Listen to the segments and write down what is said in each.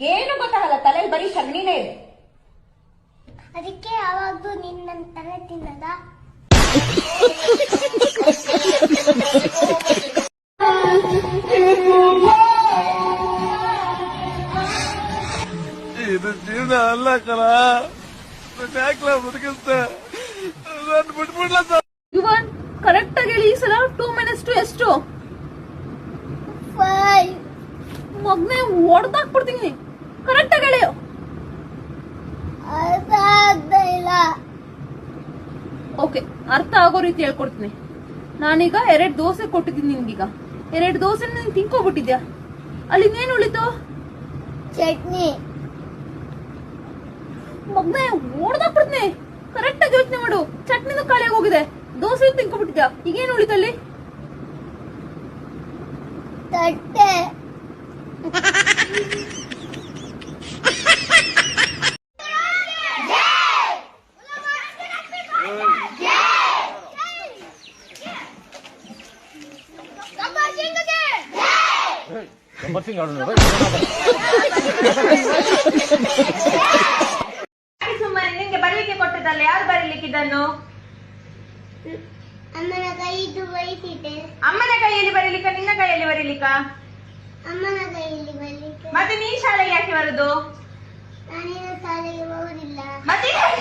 ಏನು ಗೊತ್ತಾಗಲ್ಲ ತಲೆಯಲ್ಲಿ ಬರೀ ಸಗಣಿನೇ ಇದೆ. ಅದಕ್ಕೆ ಯಾವಾಗ್ಲೂ ನಿನ್ನ ತಲೆ ತಿನ್ನದ ಇದು ಜೀವನ ಅಲ್ಲ ಕಲ ಯಾಕಲ ಬದುಕಿಸ್ತೆ ನಾನು ಬಿಟ್ಬಿಡ್ಲ ಯುವನ್ ಕರೆಕ್ಟ್ ಆಗಿ ಹೇಳಿ ಈ ಸಲ ಟೂ ಮಿನಿಟ್ಸ್ ಟು ಎಷ್ಟು? ಫೈವ್ ಮಗ್ನೆ ಹೊಡೆದಾಕ್ಬಿಡ್ತೀನಿ ಕರೆಕ್ಟ್ ಆಗಿ ಹೇಳಿ ಓಕೆ ಅರ್ಥ ಆಗೋ ರೀತಿ ಹೇಳ್ಕೊಡ್ತೀನಿ. ನಾನೀಗ ಎರಡು ದೋಸೆ ಕೊಟ್ಟಿದ್ದೀನಿ ನಿನ್ಗೀಗ. ಎರಡು ದೋಸೆ ನೀನ್ ತಿನ್ಕೋಬಿಟ್ಟಿದ್ಯಾ? ಅಲ್ಲಿ ಇನ್ನೇನು ಉಳಿತು? ಚಟ್ನಿ. ಮಗ್ನೆ ಓಡ್ದಾಕ್ಬಿಡ್ತೀನಿ ಕರೆಕ್ಟ್ ಆಗಿ ಯೋಚನೆ ಮಾಡು. ಚಟ್ನಿನ ಖಾಲಿ ಹೋಗಿದೆ ದೋಸೆ ತಿನ್ಕೋಬಿಟ್ಟಿದ್ಯಾ? ಈಗೇನು ಉಳಿತಲ್ಲಿ ತಟ್ಟೆ. ಸುಮ್ಮನೆ ನಿಂಗೆ ಬರೀಲಿಕ್ಕೆ ಕೊಟ್ಟದಲ್ಲ ಯಾರು ಬರೀಲಿಕ್ಕೆ ಇದನ್ನು ಅಮ್ಮನ ಕೈದು ಬೈತಿದೆ ಅಮ್ಮನ ಕೈಯಲ್ಲಿ ಬರೀಲಿಕ್ಕ ನಿನ್ನ ಕೈಯಲ್ಲಿ ಬರೀಲಿಕ್ಕ? ಅಮ್ಮನ ಕೈಯಲ್ಲಿ ಬರಲಿಕ್ಕೆ. ಮತ್ತೆ ನೀ ಶಾಲೆಗೆ ಯಾಕೆ ಬರುದು? ನಾನೇನು ಶಾಲೆಗೆ ಹೋಗುದಿಲ್ಲ. ಮತ್ತೆ ಅಮ್ಮ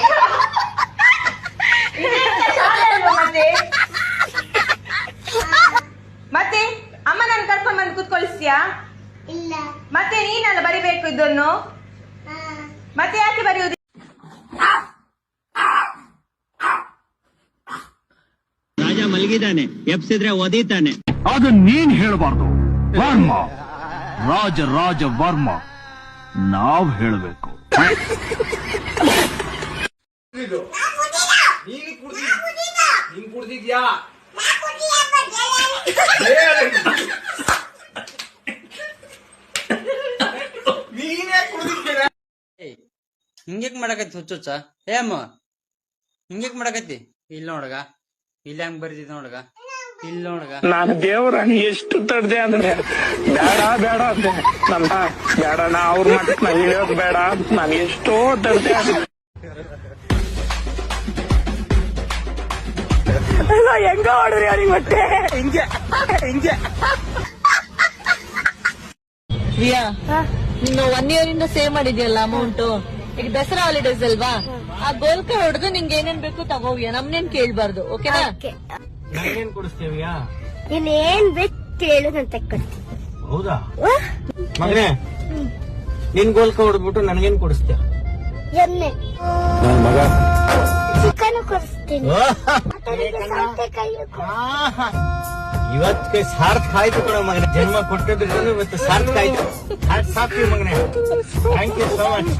ಶಾಲೆ ಅಲ್ವಾ ಮತ್ತೆ? ಮತ್ತೆ ಅಮ್ಮನನ್ನು ಕರ್ಕೊಂಡ್ ಬಂದು ಕೂತ್ಕೊಳಿಸ್ತೀಯಾ? ಇಲ್ಲ. ಮತ್ತೆ ನೀನಲ್ಲ ಬರಿಬೇಕು ಇದನ್ನು? ಹಾ. ಮತ್ತೆ ಯಾಕೆ ಬರೆಯುವುದು? ರಾಜ ಮಲಗಿದ್ದಾನೆ ಎಪ್ಸಿದ್ರೆ ಒದೀತಾನೆ. ಅದು ನೀನ್ ಹೇಳಬಾರ್ದು. ವರ್ಮ. ರಾಜ ರಾಜ ವರ್ಮ. ನಾವ್ ಹೇಳಬೇಕು. ನೀನ್ ಕುಡ್ದಿದ್ಯಾ ನೀನೇ ಕುಡ್ದಿದ್ಯಾ ಹಿಂಗ್ಯಾಕ್ ಮಾಡಕತ್ತಿ ಹುಚ್ಚ ಏ ಅಮ್ಮ ಹಿಂಗ್ಯಾಕ್ ಮಾಡಕತ್ತಿ? ಇಲ್ಲ ನೋಡಗ ಇಲ್ಲ ಹಂಗ್ ಬರ್ತಿದ್ ನೋಡಗ ಇಲ್ಲ ನೋಡಗ. ನಾನು ದೇವ್ರ ಎಷ್ಟು ತಡ್ದೆ ಅಂದ್ರೆ ಬೇಡ ಬೇಡ ಅಂದೆ. ನಮ್ಮ ಬೇಡ ನಾ ಅವ್ರ ಮಟ್ಟಕ್ ನಾ ಇಳಿಯೋದ್ ಬೇಡ ನಾನು ಎಷ್ಟೋ ತಡ್ದೆ. ಹೆಂಗ ಹೊಡ್ರಿ ಅವ್ರಿಗೆ ಮತ್ತೆ ಹಿಂಗೆ ಹಿಂಗೆ. ಪ್ರಿಯಾ ನೀನು ಒನ್ ಇಯರ್ ಇಂದ ಸೇವ್ ಮಾಡಿದ್ಯಲ್ಲ ಅಮೌಂಟ್ ಈಗ ದಸರಾ ಹಾಲಿಡೇಸ್ ಅಲ್ವಾ? ಆ ಗೋಲ್ಕ ಹೊಡೆದು ನಿಂಗೆ ಏನೇನ್ ಬೇಕು ತಗೋವ್ಯ? ನಮ್ನೇನ್ ಕೇಳ್ಬಾರ್ದು ಓಕೆನಾ? ಏನ್ ಕೊಡಿಸ್ತೇವಿಯಾ? ನೀನ್ ಏನ್ ಬೇಕು ಕೇಳು ನಾನು ತೆಕ್ಕೊಡ್ತೀನಿ. ಹೌದಾ? ಮಗನೇ ನಿನ್ ಗೋಲ್ಕ ಹೊಡೆದ್ಬಿಟ್ಟು ನನಗೇನ್ ಕೊಡಿಸ್ತೀಯ? ಎಮ್ಮೆ. ಮಗ. ಚಿಕನ್ ಕೊಡಿಸ್ತೀನಿ. ಇವತ್ತಿಗೆ ಸಾರ್ಥಕ ಆಯ್ತು ಕೂಡ ಮಗನ. ಜನ್ಮ ಕೊಟ್ಟಿದ್ರು ಇವತ್ತು ಸಾರ್ಥಕ ಆಯ್ತು. ಸಾಫ್ಟಿ ಮಗನೇ. Thank you so much